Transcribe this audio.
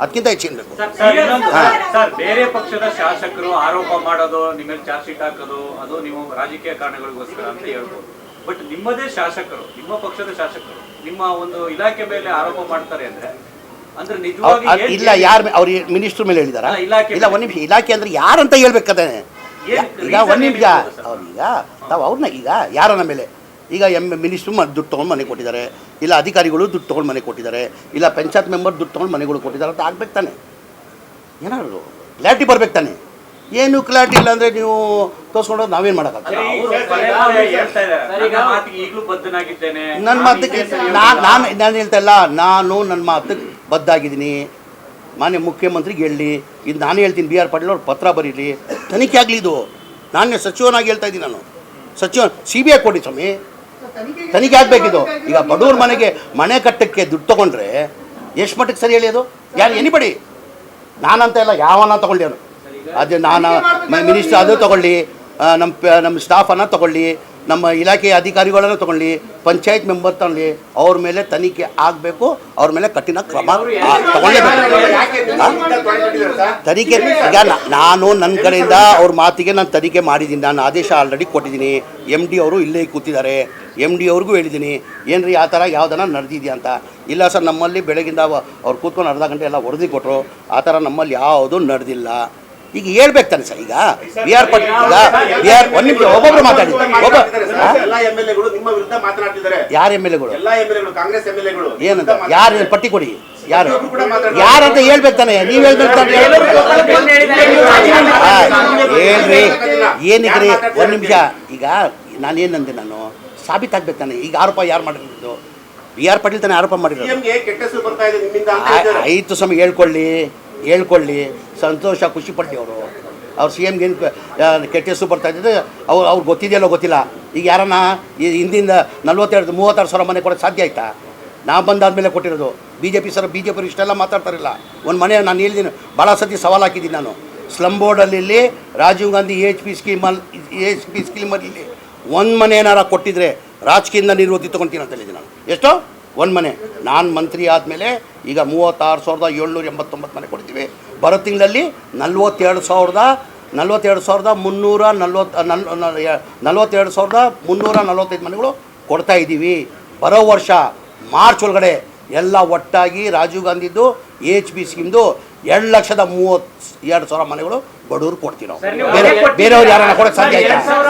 ಅದಕ್ಕಿಂತ ಹೆಚ್ಚಿನ ಬೇಕು? ಸರ್ ಸರ್ ಬೇರೆ ಪಕ್ಷದ ಶಾಸಕರು ಆರೋಪ ಮಾಡೋದು ನಿಮ್ಮ ಮೇಲೆ ಚಾರ್ಜ್ ಶೀಟ್ ಹಾಕೋದು ಅದು ನೀವು ರಾಜಕೀಯ ಕಾರಣಗಳಿಗೋಸ್ಕರ ಅಂತ ಹೇಳ್ಬೋದು. ಬಟ್ ನಿಮ್ಮದೇ ಶಾಸಕರು ನಿಮ್ಮ ಪಕ್ಷದ ಶಾಸಕರು ನಿಮ್ಮ ಒಂದು ಇಲಾಖೆ ಮೇಲೆ ಆರೋಪ ಮಾಡ್ತಾರೆ ಅಂದ್ರೆ ಅಂದ್ರೆ ಅವ್ರ್- ನಿಜವಾಗಿ ಇಲ್ಲ ಯಾರ ಅವ್ರ ಮಿನಿಸ್ಟರ್ ಮೇಲೆ ಹೇಳಿದಾರ? ಇಲಾಖೆ ಇಲ್ಲ ಒಂದ್ ನಿಮಿಷ ಇಲಾಖೆ ಅಂದ್ರೆ ಯಾರಂತ ಹೇಳ್ಬೇಕಾದ್ರೆ ಈಗ ಒಂದ್ ನಿಮಿಷ. ಅವ್ರೀಗ ತಾವು ಅವ್ರನ್ನ ಈಗ ಯಾರನ್ನ ಮೇಲೆ? ಈಗ ಎಂ ಮಿನಿಸ್ಟ್ರು ಮ ದುಡ್ಡು ತೊಗೊಂಡು ಮನೆ ಕೊಟ್ಟಿದ್ದಾರೆ. ಇಲ್ಲ ಅಧಿಕಾರಿಗಳು ದುಡ್ಡು ತೊಗೊಂಡು ಮನೆ ಕೊಟ್ಟಿದ್ದಾರೆ. ಇಲ್ಲ ಪಂಚಾಯತ್ ಮೆಂಬರ್ ದುಡ್ಡು ತೊಗೊಂಡು ಮನೆಗಳು ಕೊಟ್ಟಿದ್ದಾರೆ ಅಂತ ಆಗ್ಬೇಕು ತಾನೆ. ಏನಾದ್ರು ಕ್ಲಾರಿಟಿ ಬರ್ಬೇಕು ತಾನೆ. ಏನು ಕ್ಲಾರಿಟಿ ಇಲ್ಲ ಅಂದರೆ ನೀವು ತೋರಿಸ್ಕೊಂಡು ನಾವೇನು ಇದ್ದಾರೆ ನನ್ನ ಮಾತಿಗೆ ಈಗಲೂ ಬದ್ಧನಾಗಿದ್ದೇನೆ. ನನ್ನ ಮಾತಿಗೆ ನಾನು ನಾನು ನಾನು ಹೇಳ್ತಾ ಇಲ್ಲ. ನಾನು ನನ್ನ ಮಾತಕ್ಕೆ ಬದ್ದಾಗಿದ್ದೀನಿ ಮಾನ್ಯ ಮುಖ್ಯಮಂತ್ರಿಗೆ ಹೇಳಿ. ಇದು ನಾನು ಹೇಳ್ತೀನಿ. ಬಿ ಆರ್ ಪಾಟೀಲ್ ಅವ್ರು ಪತ್ರ ಬರೀಲಿ. ತನಿಖೆ ಆಗಲಿ ಇದು. ನಾನು ಸಚಿವನಾಗಿ ಹೇಳ್ತಾ ಇದ್ದೀನಿ ನಾನು. ಸಚಿವ ಸಿ ಬಿ ಐ ಕೊಡಿ ಸ್ವಾಮಿ. ತನಿಖೆ ಆಗಬೇಕಿದು. ಈಗ ಬಡವ್ರ ಮನೆಗೆ ಮನೆ ಕಟ್ಟಕ್ಕೆ ದುಡ್ಡು ತಗೊಂಡ್ರೆ ಎಷ್ಟು ಮಟ್ಟಿಗೆ ಸರಿ ಹೇಳಿ ಅದು? ಯಾರು ಎನಿಬಡಿ ನಾನಂತ ಎಲ್ಲ ಯಾವನ ತಗೊಳ್ಳಿ ಅವನು. ಅದೇ ನಾನು ಮಿನಿಸ್ಟರ್ ಅದು ತಗೊಳ್ಳಿ ನಮ್ಮ ಸ್ಟಾಫ್ ನಮ್ಮ ಸ್ಟಾಫನ್ನು ತಗೊಳ್ಳಿ ನಮ್ಮ ಇಲಾಖೆಯ ಅಧಿಕಾರಿಗಳನ್ನು ತಗೊಳ್ಳಿ ಪಂಚಾಯತ್ ಮೆಂಬರ್ ತಗೊಳ್ಳಿ ಅವ್ರ ಮೇಲೆ ತನಿಖೆ ಆಗಬೇಕು ಅವ್ರ ಮೇಲೆ ಕಠಿಣ ಕ್ರಮ ತಗೊಳ್ಳಬೇಕು? ತನಿಖೆ ಈಗ ನಾನು ನನ್ನ ಕಡೆಯಿಂದ ಅವ್ರ ಮಾತಿಗೆ ನಾನು ತನಿಖೆ ಮಾಡಿದ್ದೀನಿ. ನಾನು ಆದೇಶ ಆಲ್ರೆಡಿ ಕೊಟ್ಟಿದ್ದೀನಿ. ಎಂ ಡಿ ಅವರು ಇಲ್ಲೇ ಕೂತಿದ್ದಾರೆ. ಎಂ ಡಿ ಅವ್ರಿಗೂ ಹೇಳಿದ್ದೀನಿ. ಏನ್ರಿ ಆ ಥರ ಯಾವ್ದನ ನಡೆದಿದೆಯಾ ಅಂತ. ಇಲ್ಲ ಸರ್ ನಮ್ಮಲ್ಲಿ ಬೆಳಗಿಂದ ಅವ- ಅವ್ರು ಕೂತ್ಕೊಂಡು ಅರ್ಧ ಗಂಟೆ ಎಲ್ಲ ವರದಿ ಕೊಟ್ಟರು ಆ ಥರ ನಮ್ಮಲ್ಲಿ ಯಾವುದೂ ನಡೆದಿಲ್ಲ. ಈಗ ಹೇಳ್ಬೇಕು ತಾನೆ ಸರ್ ಈಗ. ಬಿ ಆರ್ ಪಟ್ ಈಗ ಬಿ ಆರ್ ಒಂದು ನಿಮಿಷ ಒಬ್ಬೊಬ್ರು ಮಾತಾಡಿ. ಒಬ್ಬ ಯಾರು ಎಂ ಎಲ್ ಎಗಳು ಏನಂತ? ಯಾರು ಪಟ್ಟಿ ಕೊಡಿ. ಯಾರು. ಯಾರಂತ ಹೇಳ್ಬೇಕು ತಾನೆ? ನೀವು ಹೇಳ್ಬೇಕು ತಾನೆ? ಹೇಳ್ರಿ. ಏನಿದ್ರಿ? ಒಂದು ನಿಮಿಷ. ಈಗ ನಾನೇನಂದೆ ನಾನು? ಸಾಬೀತಾಗ್ಬೇಕು ತಾನೆ? ಈಗ ಆರೋಪ ಯಾರು ಮಾಡಿರೋದು? ಬಿ ಆರ್ ಪಾಟೀಲ್ ತಾನೆ ಆರೋಪ ಮಾಡಿರೋದು? ಐದು ಸಮಯ ಹೇಳ್ಕೊಳ್ಳಿ. ಹೇಳ್ಕೊಳ್ಳಿ. ಸಂತೋಷ ಖುಷಿ ಅವರು ಅವ್ರು ಸಿ ಎಮ್ಗೆ ಏನು ಕೆಟ್ಟ ಹೆಸರು ಬರ್ತಾ ಇದ್ದಿದ್ದು ಅವ್ರು ಅವ್ರು ಗೊತ್ತಿದೆಯಲ್ಲೋ ಗೊತ್ತಿಲ್ಲ. ಈಗ ಯಾರನ್ನ ಈ ಹಿಂದಿಂದ ನಲ್ವತ್ತೆರಡು ಮೂವತ್ತಾರು ಸಾವಿರ ಮನೆ ಕೊಡೋಕ್ಕೆ ಸಾಧ್ಯ ಆಯ್ತಾ? ನಾ ಬಂದಾದ್ಮೇಲೆ ಕೊಟ್ಟಿರೋದು. B J P sir B J P ಇಷ್ಟೆಲ್ಲ ಮಾತಾಡ್ತಾರಿಲ್ಲ. ಒಂದು ಮನೆ ನಾನು ಹೇಳಿದ್ದೀನಿ ಭಾಳ ಸತಿ ಸವಾಲು ಹಾಕಿದ್ದೀನಿ ನಾನು. ಸ್ಲಮ್ ಬೋರ್ಡಲ್ಲಿ ರಾಜೀವ್ ಗಾಂಧಿ ಎಚ್ ಪಿ ಸ್ಕೀಮಲ್ಲಿ ಎಚ್ ಪಿ ಸ್ಕೀಮಲ್ಲಿ ಒಂದು ಮನೆ ಏನಾರ ಕೊಟ್ಟಿದ್ರೆ ರಾಜಕೀಯದಿಂದ ನಿರ್ವೃತ್ತಿ ತೊಗೊಳ್ತೀನಿ ಅಂತ ಹೇಳಿದ್ದೀನಿ ನಾನು. ಎಷ್ಟೋ? ಒಂದು ಮನೆ. ನಾನು ಮಂತ್ರಿ ಆದಮೇಲೆ ಈಗ ಮೂವತ್ತಾರು ಸಾವಿರದ ಏಳ್ನೂರ ಎಂಬತ್ತೊಂಬತ್ತು ಮನೆ ಕೊಡ್ತೀವಿ. ಬರೋ ತಿಂಗಳಲ್ಲಿ ನಲ್ವತ್ತೆರಡು ಸಾವಿರದ ನಲ್ವತ್ತೆರಡು ಸಾವಿರದ ಮುನ್ನೂರ ನಲ್ವತ್ತು ನಲ್ ನಲ್ವತ್ತೆರಡು ಸಾವಿರದ ಮುನ್ನೂರ ನಲ್ವತ್ತೈದು ಮನೆಗಳು ಕೊಡ್ತಾ ಇದ್ದೀವಿ. ಬರೋ ವರ್ಷ ಮಾರ್ಚ್ ಒಳಗಡೆ ಎಲ್ಲ ಒಟ್ಟಾಗಿ ರಾಜೀವ್ ಗಾಂಧಿದು ಎಚ್ ಬಿ ಸ್ಕೀಮ್ದು ಎರಡು ಲಕ್ಷದ ಮೂವತ್ತು ಎರಡು ಸಾವಿರ ಮನೆಗಳು ಬಡವರು ಕೊಡ್ತೀವಿ ನಾವು. ಬೇರೆ ಬೇರೆಯವ್ರು ಯಾರನ್ನ ಕೊಡೋಕ್ಕೆ ಸಾಧ್ಯ ಆಯ್ತಾ